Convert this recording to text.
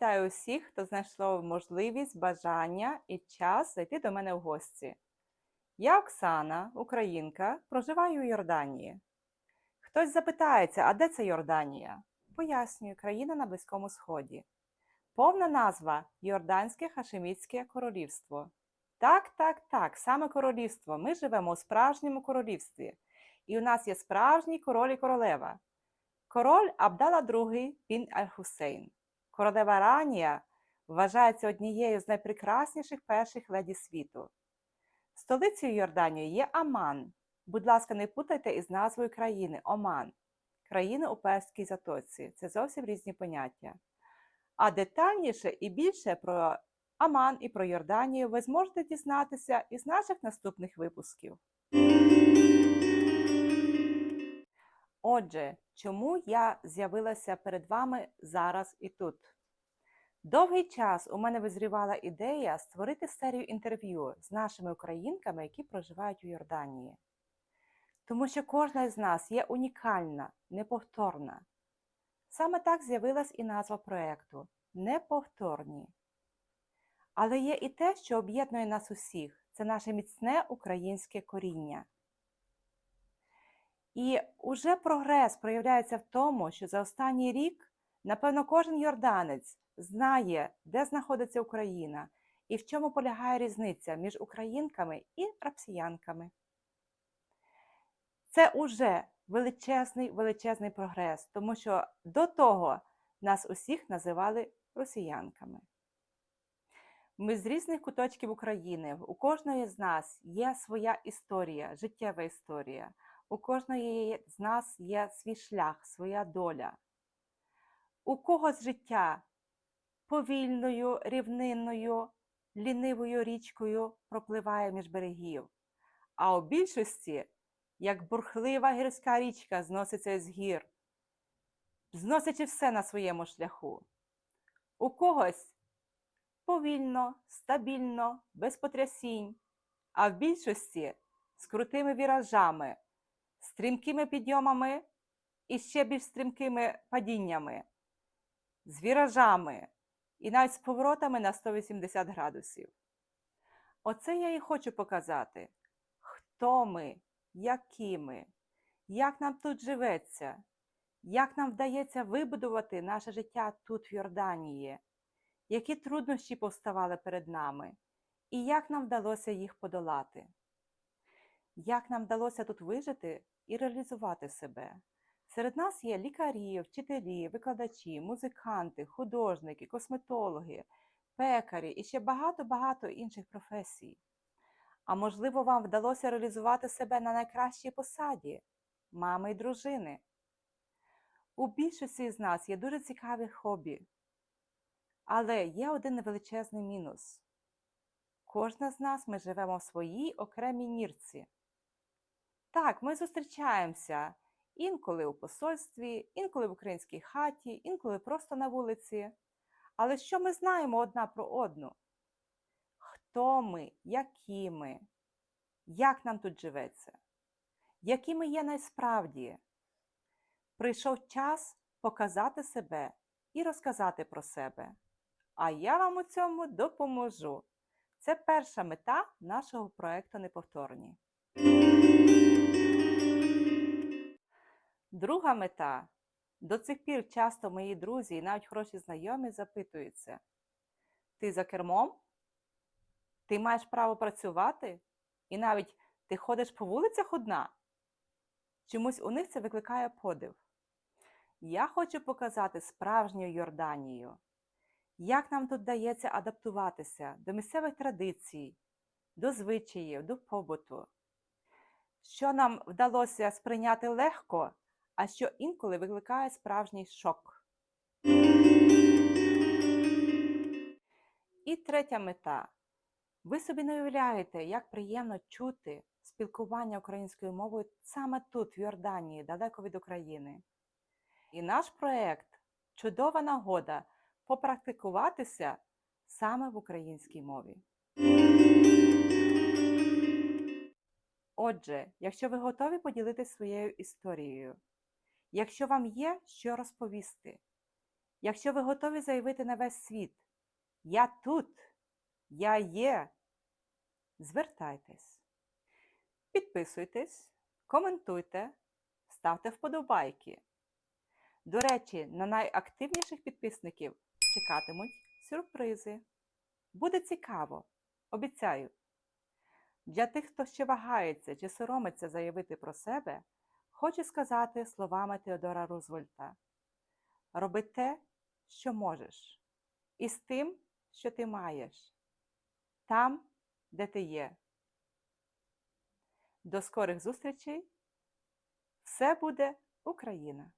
Вітаю усіх, хто знайшов можливість, бажання і час зайти до мене в гості. Я Оксана, українка, проживаю у Йорданії. Хтось запитається, а де це Йорданія? Пояснюю, країна на Близькому Сході. Повна назва Йорданське Хашемітське королівство. Так, так, так, саме королівство. Ми живемо у справжньому королівстві. І у нас є справжній король і королева. Король Абдала II Бін Аль-Хусейн. Королева Ранія вважається однією з найпрекрасніших перших леді світу. Столицею Йорданії є Аман. Будь ласка, не путайте із назвою країни Оман. Країна у Перській затоці. Це зовсім різні поняття. А детальніше і більше про Аман і про Йорданію ви зможете дізнатися із наших наступних випусків. Отже, чому я з'явилася перед вами зараз і тут? Довгий час у мене визрівала ідея створити серію інтерв'ю з нашими українками, які проживають у Йорданії. Тому що кожна з нас є унікальна, неповторна. Саме так з'явилась і назва проєкту Неповторні. Але є і те, що об'єднує нас усіх це наше міцне українське коріння. І уже прогрес проявляється в тому, що за останній рік, напевно, кожен йорданець знає, де знаходиться Україна і в чому полягає різниця між українками і росіянками. Це уже величезний величезний прогрес, тому що до того нас усіх називали росіянками. Ми з різних куточків України, у кожної з нас є своя історія, життєва історія. У кожної з нас є свій шлях, своя доля. У когось життя повільною, рівнинною, лінивою річкою пропливає між берегів, а у більшості, як бурхлива гірська річка, зноситься з гір, зносячи все на своєму шляху. У когось повільно, стабільно, без потрясінь, а в більшості з крутими віражами стрімкими підйомами і ще більш стрімкими падіннями, з віражами і навіть з поворотами на 180 градусів. Оце я і хочу показати, хто ми, які ми, як нам тут живеться, як нам вдається вибудувати наше життя тут, в Йорданії, які труднощі повставали перед нами, і як нам вдалося їх подолати. Як нам вдалося тут вижити і реалізувати себе? Серед нас є лікарі, вчителі, викладачі, музиканти, художники, косметологи, пекарі і ще багато-багато інших професій. А можливо, вам вдалося реалізувати себе на найкращій посаді мами й дружини. У більшості з нас є дуже цікаві хобі. Але є один невеличезний мінус. Кожна з нас ми живемо в своїй окремій нірці. Так, ми зустрічаємося інколи у посольстві, інколи в українській хаті, інколи просто на вулиці. Але що ми знаємо одна про одну? Хто ми, які ми, як нам тут живеться? Які ми є насправді? Прийшов час показати себе і розказати про себе. А я вам у цьому допоможу. Це перша мета нашого проєкту Неповторні. Друга мета. До цих пір часто мої друзі і навіть хороші знайомі запитуються: ти за кермом? Ти маєш право працювати? І навіть ти ходиш по вулицях одна? Чомусь у них це викликає подив. Я хочу показати справжню Йорданію, як нам тут дається адаптуватися до місцевих традицій, до звичаїв, до побуту, що нам вдалося сприйняти легко, а що інколи викликає справжній шок. І третя мета. Ви собі не уявляєте, як приємно чути спілкування українською мовою саме тут, в Йорданії, далеко від України. І наш проєкт чудова нагода попрактикуватися саме в українській мові. Отже, якщо ви готові поділитися своєю історією, якщо вам є що розповісти, якщо ви готові заявити на весь світ, я тут, я є, звертайтесь, підписуйтесь, коментуйте, ставте вподобайки. До речі, на найактивніших підписників чекатимуть сюрпризи. Буде цікаво, обіцяю. Для тих, хто ще вагається чи соромиться заявити про себе, хочу сказати словами Теодора Рузвельта: роби те, що можеш, і з тим, що ти маєш, там, де ти є. До скорих зустрічей! Все буде Україна!